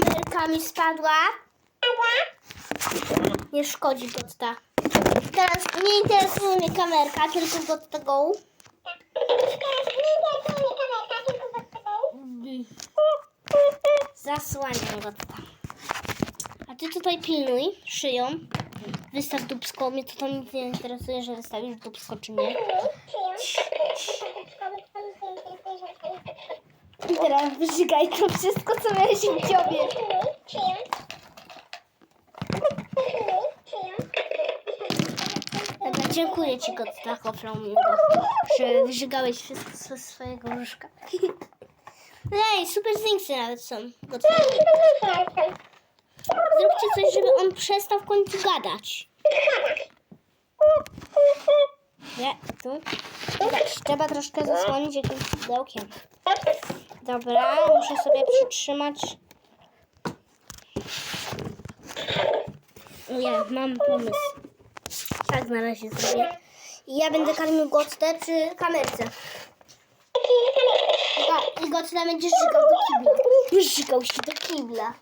kamerka mi spadła. Nie szkodzi Gotta. Teraz nie interesuje mnie kamerka, tylko Gotta Go. Zasłaniam Gotta. A ty tutaj pilnuj szyją. Wystaw dubsko. Mnie to tam nic nie interesuje, że wystawisz dubsko czy nie. I teraz wyżygaj to wszystko, co miałeś w dziobie. Dobra, dziękuję Ci, Gotta Flamingo, że wyżygałeś wszystko ze swojego łóżka. Ej, super zinksy nawet są. Zróbcie coś, żeby on przestał w końcu gadać. Nie, tu. Trzeba troszkę zasłonić jakimś pudełkiem. Dobra, muszę sobie przytrzymać. Nie, mam pomysł. Tak na razie zrobię. Ja będę karmił Gotę przy kamerce. I Go- I Gotta będzie żygał do kibla. Żygał się do kibla.